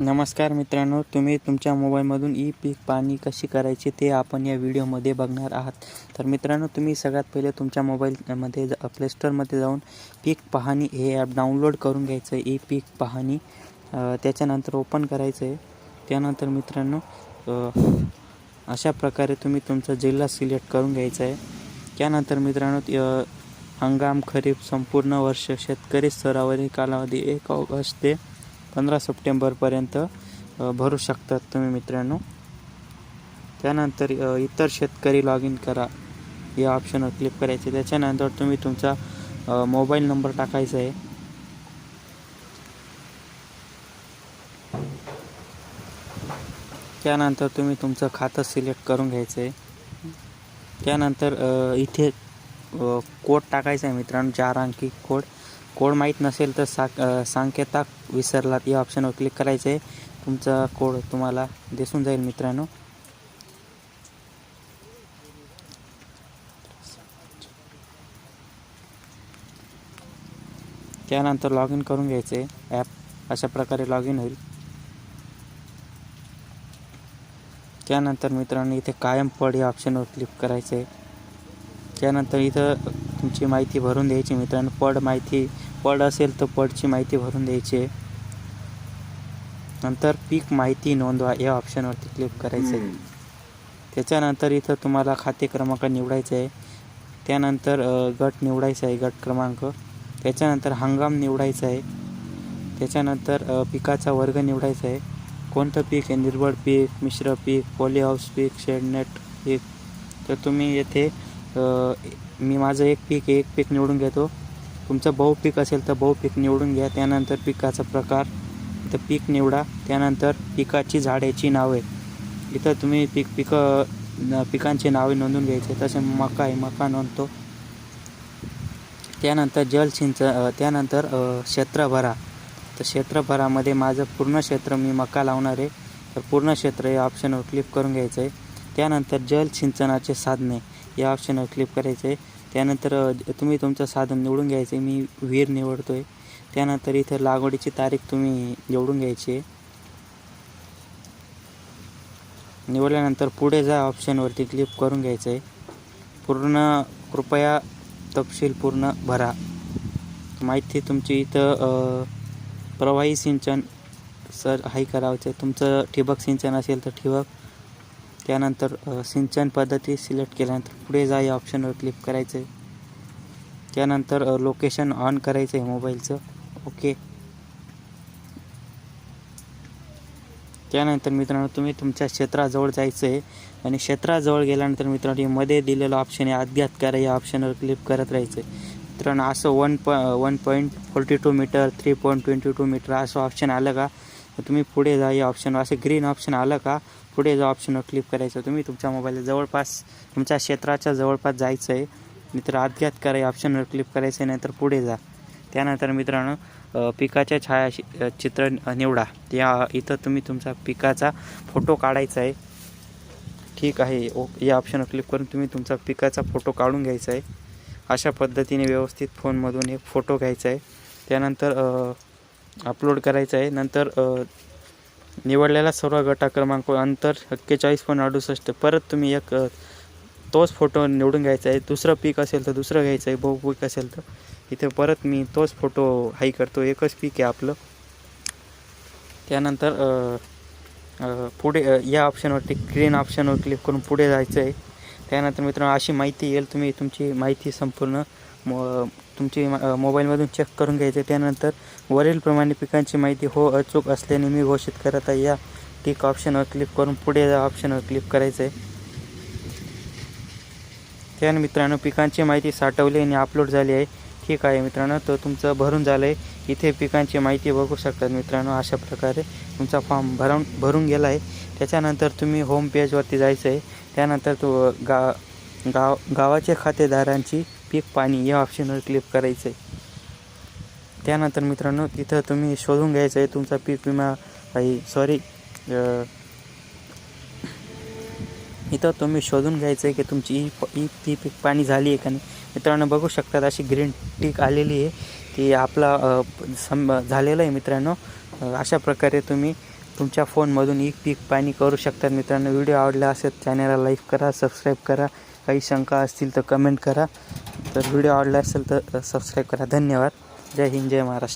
नमस्कार मित्रांनो तुम्ही तुमच्या मोबाईलमधून ई पीक पाहणी कशी करायची ते आपण या व्हिडिओमध्ये बघणार आहात. तर मित्रांनो तुम्ही सगळ्यात पहिले तुमच्या मोबाईलमध्ये ज प्लेस्टोरमध्ये जाऊन पीक पाहणी हे ॲप डाउनलोड करून घ्यायचं आहे. ई पीक पाहणी त्याच्यानंतर ओपन करायचं आहे. त्यानंतर मित्रांनो अशा प्रकारे तुम्ही तुमचा जिल्हा सिलेक्ट करून घ्यायचा आहे. त्यानंतर मित्रांनो हंगाम खरीप संपूर्ण वर्ष शेतकरी स्तरावरील कालावधी एक ऑगस्ट ते पंधरा सप्टेंबरपर्यंत भरू शकतात तुम्ही मित्रांनो. त्यानंतर इतर शेतकरी लॉग इन करा. या ऑप्शनवर क्लिक करायचे. त्याच्यानंतर तुम्ही तुमचा मोबाईल नंबर टाकायचा आहे. त्यानंतर तुम्ही तुमचं खातं सिलेक्ट करून घ्यायचं आहे त्यानंतर इथे कोड टाकायचा आहे मित्रांनो. चार अंकी कोड कोड माहीत नसेल तर सा सांकेताक विसरलात या ऑप्शनवर क्लिक करायचं आहे तुमचा कोड तुम्हाला दिसून जाईल मित्रांनो. त्यानंतर लॉग इन करून घ्यायचं आहे ॲप अशा प्रकारे लॉग इन होईल. त्यानंतर मित्रांनो इथे कायम पड या ऑप्शनवर क्लिक करायचं आहे त्यानंतर इथं तुमची माहिती भरून द्यायची मित्रांनो. पड माहिती पड असेल तर पडची माहिती भरून द्यायची आहे. नंतर पीक माहिती नोंदवा या ऑप्शनवरती क्लिक करायचं आहे त्याच्यानंतर इथं तुम्हाला खाते क्रमांक निवडायचा आहे. त्यानंतर गट निवडायचा आहे गट क्रमांक. त्याच्यानंतर हंगाम निवडायचा आहे. त्याच्यानंतर पिकाचा वर्ग निवडायचा आहे. कोणतं पीक आहे? निर्बळ पीक मिश्र पीक पॉली हाऊस पीक शेडनेट पीक. तर तुम्ही येथे मी माझं एक पीक एक पीक निवडून घेतो. तुमचं बहुपीक असेल तर बहुपीक निवडून घ्या त्यानंतर पिकाचा प्रकार इथं पीक निवडा त्यानंतर पिकाची झाडाची नावे. इथं तुम्ही पीक पिकं पिकांची नावे नोंदून घ्यायचे तसे मका आहे मका नोंदतो. त्यानंतर जलसिंच त्यानंतर क्षेत्र भरा तर क्षेत्रभरामध्ये माझं पूर्ण क्षेत्र मी मका लावणार आहे. तर पूर्ण क्षेत्र या ऑप्शनवर क्लिक करून घ्यायचं आहे त्यानंतर जल सिंचनाचे साधने या ऑप्शनवर क्लिक करायचं आहे त्यानंतर तुम्ही तुमचं साधन निवडून घ्यायचं. आहे मी विहीर निवडतो आहे त्यानंतर इथं लागवडीची तारीख तुम्ही निवडून घ्यायची. आहे निवडल्यानंतर पुढे जा ऑप्शनवरती क्लिक करून घ्यायचं आहे पूर्ण कृपया तपशील पूर्ण भरा. माहिती तुमची इथं प्रवाही सिंचन सर हाय करायचं तुमचं ठिबक सिंचन असेल तर ठिबक. त्यानंतर सिंचन पद्धती सिलेक्ट केल्यानंतर पुढे जा या ऑप्शनवर क्लिक करायचं आहे त्यानंतर लोकेशन ऑन करायचं आहे मोबाईलचं. ओके. त्यानंतर मित्रांनो तुम्ही तुमच्या क्षेत्राजवळ जायचं आहे आणि क्षेत्राजवळ गेल्यानंतर मित्रांनो मध्ये दिलेलं ऑप्शन आहे अज्ञात करा या ऑप्शनवर क्लिक करत राहायचं आहे मित्रांनो असं वन प one point forty two meter three point twenty two meter असं ऑप्शन आलं का तुम्ही पुढे जा या ऑप्शनवर असं ग्रीन ऑप्शन आलं का पुढे जा ऑप्शनवर क्लिक करायचं तुम्ही तुमच्या मोबाईलला जवळपास तुमच्या क्षेत्राच्या जवळपास जायचं आहे मित्र अज्ञात करा या ऑप्शनवर क्लिक करायचं आहे नाहीतर पुढे जा. त्यानंतर मित्रांनो पिकाच्या छाया चित्र निवडा. या इथं तुम्ही तुमचा पिकाचा फोटो काढायचा आहे ठीक आहे ओ या ऑप्शनवर क्लिक करून तुम्ही तुमचा पिकाचा फोटो काढून घ्यायचा आहे अशा पद्धतीने व्यवस्थित फोनमधून एक फोटो घ्यायचा आहे त्यानंतर अपलोड करायचं आहे. नंतर निवडलेला सर्व गटा क्रमांक अंतर एक्केचाळीस पॉईंट अडुसष्ट. परत तुम्ही एक तोच फोटो निवडून घ्यायचा आहे. दुसरं पीक असेल तर दुसरं घ्यायचं आहे. बहुपीक असेल तर. इथे परत मी तोच फोटो हाई करतो. एकच पीक आहे आपलं. त्यानंतर पुढे या ऑप्शनवरती ग्रीन ऑप्शनवर क्लिक करून पुढे जायचं आहे. त्यानंतर मित्रांनो अशी माहिती येईल. तुम्ही तुमची माहिती संपूर्ण मो तुमची मोबाईलमधून चेक करून घ्यायचे. त्यानंतर वरीलप्रमाणे पिकांची माहिती हो अचूक असल्याने मी घोषित करत आहे. या टिक ऑप्शनवर क्लिक करून पुढे जा ऑप्शनवर क्लिक करायचं आहे त्यान मित्रांनो पिकांची माहिती साठवली आणि अपलोड झाली आहे. ठीक आहे मित्रांनो तर तुमचं भरून झालं आहे इथे पिकांची माहिती बघू शकतात मित्रांनो अशा प्रकारे तुमचा फॉर्म भरून भरून गेला आहे त्याच्यानंतर तुम्ही होम पेजवरती जायचं आहे त्यानंतर तो गा गाव गावाच्या खातेदारांची पीक पाणी या ऑप्शनवर क्लिक करायचं आहे त्यानंतर मित्रांनो तिथं तुम्ही शोधून घ्यायचं आहे तुमचा पीक विमा काही सॉरी इथं तुम्ही शोधून घ्यायचं आहे की तुमची ई ई ती पीक पाणी झाली आहे का नाही. मित्रांनो बघू शकतात अशी ग्रीन टीक आलेली आहे ती आपला सम झालेलं आहे मित्रांनो. अशा प्रकारे तुम्ही तुमच्या फोनमधून ई पीक पाणी करू शकतात मित्रांनो. व्हिडिओ आवडला असेल चॅनलला लाईक करा सबस्क्राईब करा. काही शंका असतील तर कमेंट करा. तर व्हिडिओ आवडला असेल तर सबस्क्राईब करा. धन्यवाद. जय हिंद जय महाराष्ट्र.